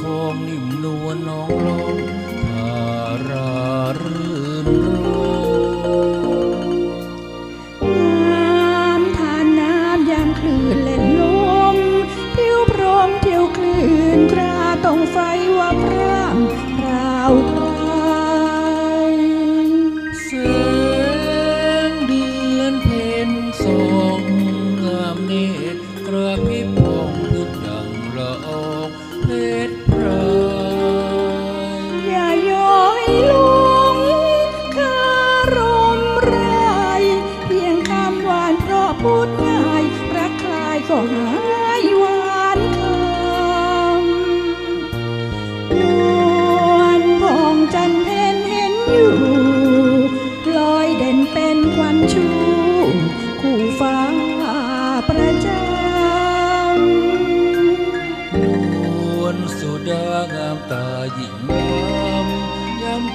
คองนิ่มนวลน้องลง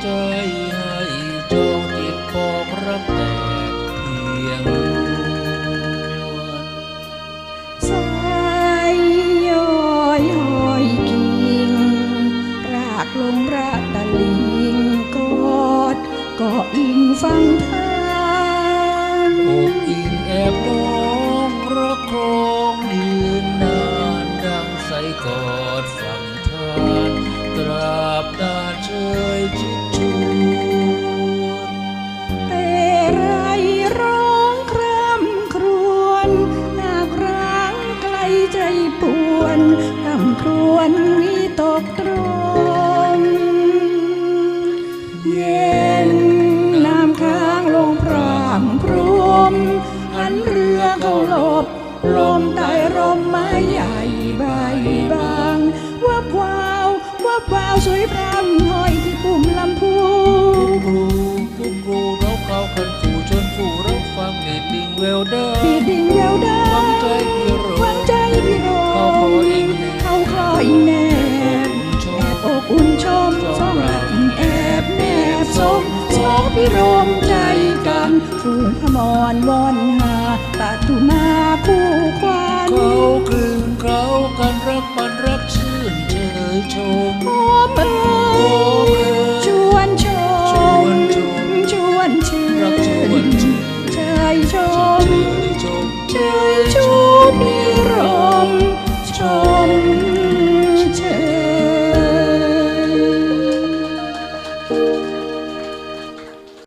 ใจให้จองจิตปองรักแต่เพียงนวลสายย้อยหอยกิ่งรากลงระตะลิงกอดก็อิงฟังทานอกอิงแอบน้องรักครองยืนนานดังใสกอดฝั่งทานตรา ลใจปวนคำครวญวิตกตรมเย็นน้ำค้างลงพรามพรมหันเรือเข้าหลบลมใต้ร่มไม้ใหญ่ใบบางวับวาววับวาวสวยพรำห้อยที่ปุ่มลำพู รูกุ๊กครูเราเข้าคันสู่ชนผู้รับฟังเนตดิ่งแววดาพี่ดิ่งเยาวดาหวังใจพี่โรหวังใจพี่โรเขาขอเองแน่เขาคอยแนบชแอมบอกอุ่นชมสองรักแอบแนบสมสองพี่รมใจกันฟูงพมรวอนหาตาตุมาคู่ควันเขาคลืนเขากันรักมันรักชื่นเชยชมโอมเอ๋โอ้ยเอ๋ ชื่นชอนิรันดร์ชา